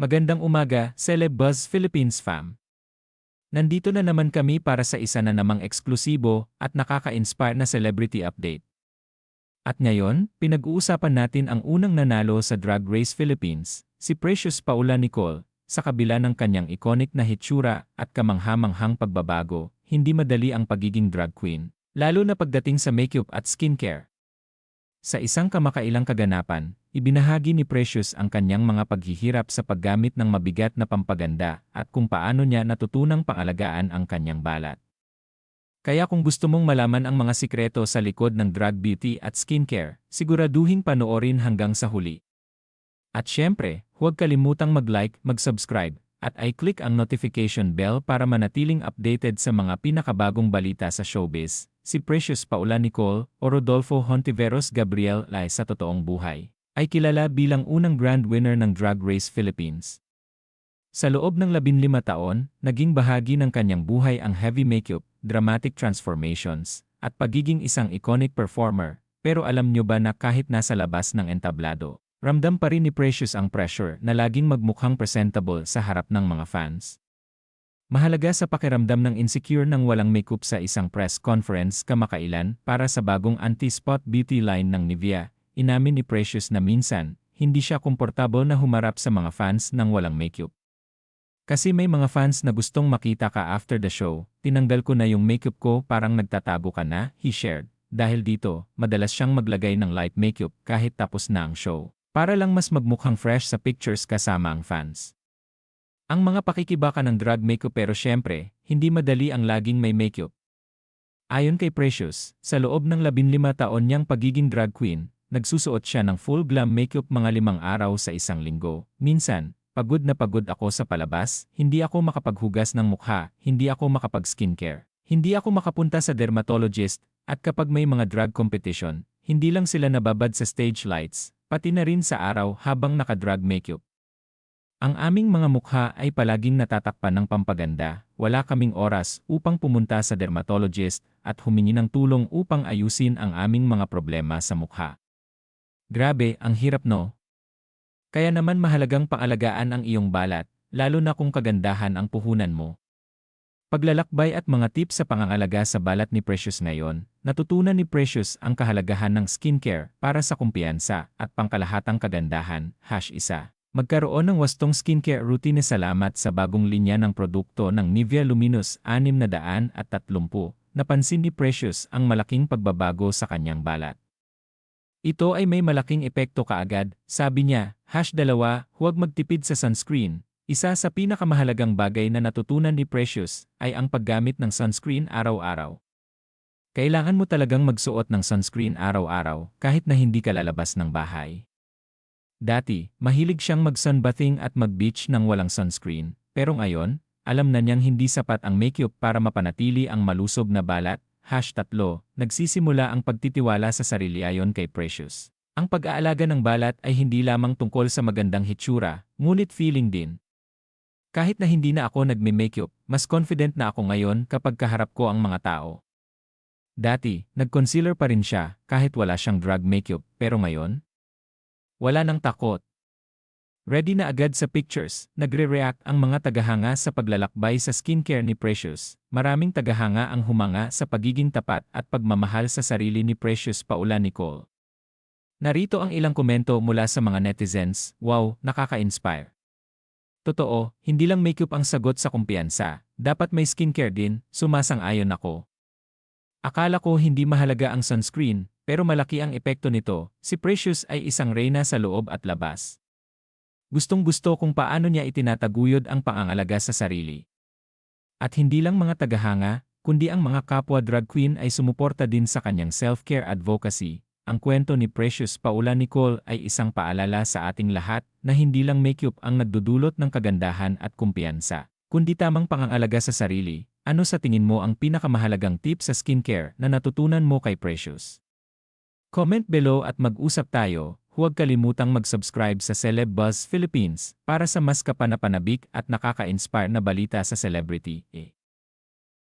Magandang umaga, Celeb Buzz Philippines fam. Nandito na naman kami para sa isa na namang eksklusibo at nakaka-inspire na celebrity update. At ngayon, pinag-uusapan natin ang unang nanalo sa Drag Race Philippines, si Precious Paula Nicole, sa kabila ng kanyang iconic na hitsura at kamanghamanghang pagbabago, hindi madali ang pagiging drag queen, lalo na pagdating sa makeup at skincare. Sa isang kamakailang kaganapan, ibinahagi ni Precious ang kanyang mga paghihirap sa paggamit ng mabigat na pampaganda at kung paano niya natutunang pangalagaan ang kanyang balat. Kaya kung gusto mong malaman ang mga sikreto sa likod ng drug beauty at skincare, siguraduhin panoorin hanggang sa huli. At syempre, huwag kalimutang mag-like, mag-subscribe, at i-click ang notification bell para manatiling updated sa mga pinakabagong balita sa showbiz si Precious Paula Nicole o Rodolfo Hontiveros Gabriel Lai sa totoong buhay, ay kilala bilang unang grand winner ng Drag Race Philippines. Sa loob ng 15 taon, naging bahagi ng kanyang buhay ang heavy makeup, dramatic transformations, at pagiging isang iconic performer, pero alam nyo ba na kahit nasa labas ng entablado, ramdam pa rin ni Precious ang pressure na laging magmukhang presentable sa harap ng mga fans. Mahalaga sa pakiramdam ng insecure ng walang makeup sa isang press conference kamakailan para sa bagong anti-spot beauty line ng Nivea, inamin ni Precious na minsan, hindi siya komportable na humarap sa mga fans ng walang makeup. Kasi may mga fans na gustong makita ka after the show, tinanggal ko na yung makeup ko parang nagtatago ka na, he shared. Dahil dito, madalas siyang maglagay ng light makeup kahit tapos na ang show. Para lang mas magmukhang fresh sa pictures kasama ang fans. Ang mga pakikibaka ng drug makeup pero syempre, hindi madali ang laging may makeup. Ayon kay Precious, sa loob ng 15 taon niyang pagiging drag queen, nagsusuot siya ng full glam makeup mga limang araw sa isang linggo. Minsan, pagod na pagod ako sa palabas, hindi ako makapaghugas ng mukha, hindi ako makapag-skincare, hindi ako makapunta sa dermatologist, at kapag may mga drag competition, hindi lang sila nababad sa stage lights, pati na rin sa araw habang naka-drag makeup. Ang aming mga mukha ay palaging natatakpan ng pampaganda, wala kaming oras upang pumunta sa dermatologist at humingi ng tulong upang ayusin ang aming mga problema sa mukha. Grabe, ang hirap no? Kaya naman mahalagang paalagaan ang iyong balat, lalo na kung kagandahan ang puhunan mo. Paglalakbay at mga tips sa pangangalaga sa balat ni Precious ngayon, natutunan ni Precious ang kahalagahan ng skincare para sa kumpiyansa at pangkalahatang kagandahan, hash isa. Magkaroon ng wastong skincare routine salamat sa bagong linya ng produkto ng Nivea Luminous 630. Napansin ni Precious ang malaking pagbabago sa kanyang balat. Ito ay may malaking epekto kaagad, sabi niya, hash dalawa, huwag magtipid sa sunscreen. Isa sa pinakamahalagang bagay na natutunan ni Precious ay ang paggamit ng sunscreen araw-araw. Kailangan mo talagang magsuot ng sunscreen araw-araw kahit na hindi ka lalabas ng bahay. Dati, mahilig siyang mag-sunbathing at mag-beach ng walang sunscreen, pero ngayon, alam na niyang hindi sapat ang makeup para mapanatili ang malusob na balat. Hash tatlo, nagsisimula ang pagtitiwala sa sarili ayon kay Precious. Ang pag-aalaga ng balat ay hindi lamang tungkol sa magandang hitsura, ngunit feeling din. Kahit na hindi na ako nagme-makeup, mas confident na ako ngayon kapag kaharap ko ang mga tao. Dati, nag-concealer pa rin siya kahit wala siyang drug makeup, pero ngayon, wala nang takot. Ready na agad sa pictures, nagre-react ang mga tagahanga sa paglalakbay sa skincare ni Precious. Maraming tagahanga ang humanga sa pagiging tapat at pagmamahal sa sarili ni Precious Paula Nicole. Narito ang ilang komento mula sa mga netizens, wow, nakaka-inspire. Totoo, hindi lang makeup ang sagot sa kumpiyansa, dapat may skincare din, sumasang-ayon ako. Akala ko hindi mahalaga ang sunscreen, pero malaki ang epekto nito, si Precious ay isang reyna sa loob at labas. Gustong gusto kung paano niya itinataguyod ang pangangalaga sa sarili. At hindi lang mga tagahanga, kundi ang mga kapwa drag queen ay sumuporta din sa kanyang self-care advocacy. Ang kwento ni Precious Paula Nicole ay isang paalala sa ating lahat na hindi lang makeup ang nagdudulot ng kagandahan at kumpiyansa, kundi tamang pangangalaga sa sarili. Ano sa tingin mo ang pinakamahalagang tip sa skincare na natutunan mo kay Precious? Comment below at mag-usap tayo, huwag kalimutang mag-subscribe sa Celeb Buzz Philippines para sa mas kapanapanabik at nakaka-inspire na balita sa celebrity. Eh.